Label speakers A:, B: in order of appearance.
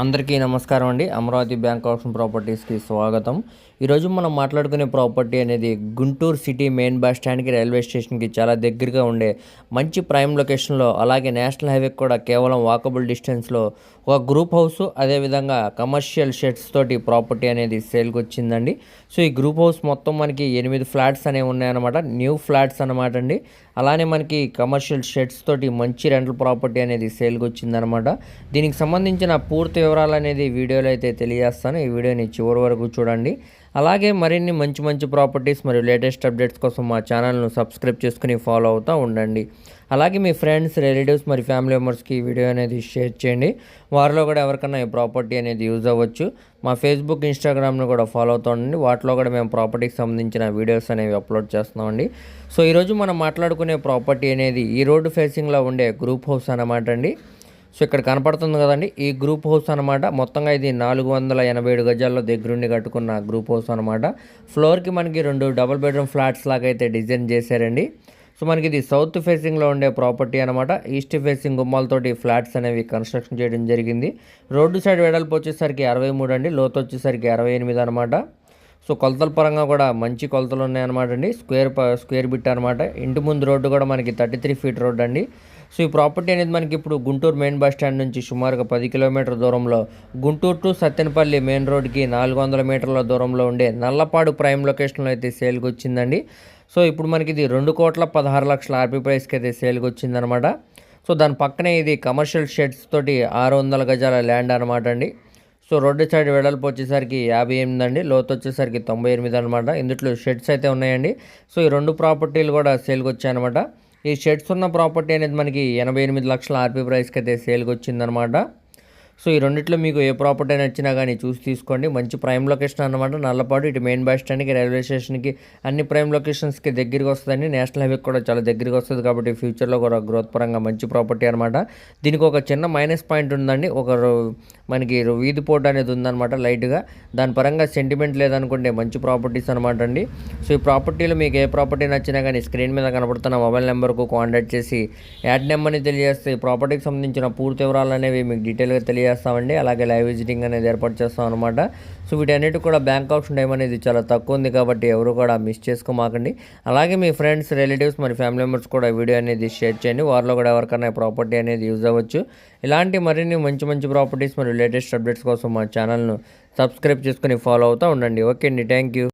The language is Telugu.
A: అందరికీ నమస్కారం అండి. అమరావతి బ్యాంక్ ఆప్షన్ ప్రాపర్టీస్కి స్వాగతం. ఈరోజు మనం మాట్లాడుకునే ప్రాపర్టీ అనేది గుంటూరు సిటీ మెయిన్ బస్ స్టాండ్కి రైల్వే స్టేషన్కి చాలా దగ్గరగా ఉండే మంచి ప్రైమ్ లొకేషన్లో అలాగే నేషనల్ హైవే కూడా కేవలం వాకబుల్ డిస్టెన్స్లో ఒక గ్రూప్ హౌస్ అదేవిధంగా కమర్షియల్ షెడ్స్ తోటి ప్రాపర్టీ అనేది సేల్కి వచ్చిందండి సో ఈ గ్రూప్ హౌస్ మొత్తం మనకి ఎనిమిది ఫ్లాట్స్ అనేవి ఉన్నాయన్నమాట. న్యూ ఫ్లాట్స్ అనమాట అండి. అలానే మనకి కమర్షియల్ షెడ్స్ తోటి మంచి రెంటల్ ప్రాపర్టీ అనేది సేల్కి వచ్చిందనమాట దీనికి సంబంధించిన పూర్తి వివరాలు అనేది వీడియోలో అయితే తెలియజేస్తాను. ఈ వీడియోని చివరి వరకు చూడండి. అలాగే మరిన్ని మంచి మంచి ప్రాపర్టీస్ మరియు లేటెస్ట్ అప్డేట్స్ కోసం మా ఛానల్ను సబ్స్క్రైబ్ చేసుకుని ఫాలో అవుతూ ఉండండి. అలాగే మీ ఫ్రెండ్స్ రిలేటివ్స్ మరి ఫ్యామిలీ మెంబర్స్కి ఈ వీడియో అనేది షేర్ చేయండి. వారిలో కూడా ఎవరికైనా ఈ ప్రాపర్టీ అనేది యూజ్ అవ్వచ్చు. మా ఫేస్బుక్ ఇన్స్టాగ్రామ్ను కూడా ఫాలో అవుతూ ఉండండి. వాటిలో కూడా మేము ప్రాపర్టీకి సంబంధించిన వీడియోస్ అనేవి అప్లోడ్ చేస్తున్నామండి సో ఈరోజు మనం మాట్లాడుకునే ప్రాపర్టీ అనేది ఈ రోడ్డు ఫేసింగ్లో ఉండే గ్రూప్ హౌస్ అన్నమాట అండి. సో ఇక్కడ కనపడుతుంది కదండి ఈ గ్రూప్ హౌస్ అనమాట మొత్తంగా ఇది నాలుగు వందల ఎనభై ఏడు గజాల్లో దగ్గరుండి కట్టుకున్న గ్రూప్ హౌస్ అనమాట ఫ్లోర్కి మనకి రెండు డబుల్ బెడ్రూమ్ ఫ్లాట్స్ లాగా అయితే డిజైన్ చేశారండి. సో మనకి ఇది సౌత్ ఫేసింగ్లో ఉండే ప్రాపర్టీ అనమాట ఈస్ట్ ఫేసింగ్ గుమ్మాలతోటి ఫ్లాట్స్ అనేవి కన్స్ట్రక్షన్ చేయడం జరిగింది. రోడ్డు సైడ్ వెడల్పు వచ్చేసరికి అరవై మూడు అండి లోతు వచ్చేసరికి అరవై ఎనిమిది అనమాట సో కొలతల పరంగా కూడా మంచి కొలతలు ఉన్నాయన్నమాట అండి. స్క్వేర్ స్క్వేర్ బిట్ అనమాట ఇంటి ముందు రోడ్డు కూడా మనకి థర్టీ త్రీ ఫీట్ రోడ్ అండి సో ఈ ప్రాపర్టీ అనేది మనకి ఇప్పుడు గుంటూరు మెయిన్ బస్ స్టాండ్ నుంచి సుమారుగా పది కిలోమీటర్ దూరంలో గుంటూరు టు సత్తెనపల్లి మెయిన్ రోడ్కి నాలుగు వందల మీటర్ల దూరంలో ఉండే నల్లపాడు ప్రైమ్ లొకేషన్లో అయితే సేల్కి వచ్చిందండి. సో ఇప్పుడు మనకి ఇది రెండు కోట్ల పదహారు లక్షల ఆర్పీ ప్రైస్కి అయితే సేల్కి వచ్చిందనమాట. సో దాని పక్కనే ఇది కమర్షియల్ షెడ్స్ తోటి ఆరు వందల గజాల ల్యాండ్ అనమాట అండి. సో రోడ్డు సైడ్ వెడల్పు వచ్చేసరికి యాభై ఎనిమిది అండి లోతు వచ్చేసరికి తొంభై ఎనిమిది అనమాట. ఇందులో షెడ్స్ అయితే ఉన్నాయండి. సో ఈ రెండు ప్రాపర్టీలు కూడా సేల్కి వచ్చాయన్నమాట ఈ షెడ్స్ ఉన్న ప్రాపర్టీ అనేది మనకి ఎనభై ఎనిమిది లక్షల ఆర్పీ ప్రైస్కి అయితే సేల్కి వచ్చిందనమాట సో ఈ రెండిట్లో మీకు ఏ ప్రాపర్టీ నచ్చినా కానీ చూసి తీసుకోండి. మంచి ప్రైమ్ లొకేషన్ అనమాట నల్లపాడు ఇటు మెయిన్ బస్ స్టాండ్కి రైల్వే స్టేషన్కి అన్ని ప్రైమ్ లొకేషన్స్కి దగ్గరికి వస్తుందండి. నేషనల్ హైవేకి కూడా చాలా దగ్గరికి వస్తుంది కాబట్టి ఫ్యూచర్లో కూడా గ్రోత్ పరంగా మంచి ప్రాపర్టీ అనమాట దీనికి ఒక చిన్న మైనస్ పాయింట్ ఉందండి. ఒక మనకి వీధి పోటు అనేది ఉందన్నమాట లైట్గా. దాని పరంగా సెంటిమెంట్ లేదనుకుంటే మంచి ప్రాపర్టీస్ అనమాట అండి. సో ఈ ప్రాపర్టీలో మీకు ఏ ప్రాపర్టీ నచ్చినా కానీ స్క్రీన్ మీద కనబడుతున్న మొబైల్ నెంబర్కు కాంటాక్ట్ చేసి యాడ్ నెంబర్ని తెలియజేస్తే ఈ ప్రాపర్టీకి సంబంధించిన పూర్తి వివరాలు అనేవి మీకు డీటెయిల్గా చేస్తామండి. అలాగే లైవ్ విజిటింగ్ అనేది ఏర్పాటు చేస్తాం అనమాట సో వీటన్నిటి కూడా బ్యాంక్ ఆప్షన్ టైం అనేది చాలా తక్కువ ఉంది కాబట్టి ఎవరు కూడా మిస్ చేసుకోమాకండి. అలాగే మీ ఫ్రెండ్స్ రిలేటివ్స్ మరి ఫ్యామిలీ మెంబర్స్ కూడా వీడియో అనేది షేర్ చేయండి. వారిలో కూడా ఎవరికైనా ప్రాపర్టీ అనేది యూజ్ అవ్వచ్చు. ఇలాంటి మరిన్ని మంచి మంచి ప్రాపర్టీస్ మరియు లేటెస్ట్ అప్డేట్స్ కోసం మా ఛానల్ను సబ్స్క్రైబ్ చేసుకుని ఫాలో అవుతూ ఉండండి. ఓకే అండి. Thank you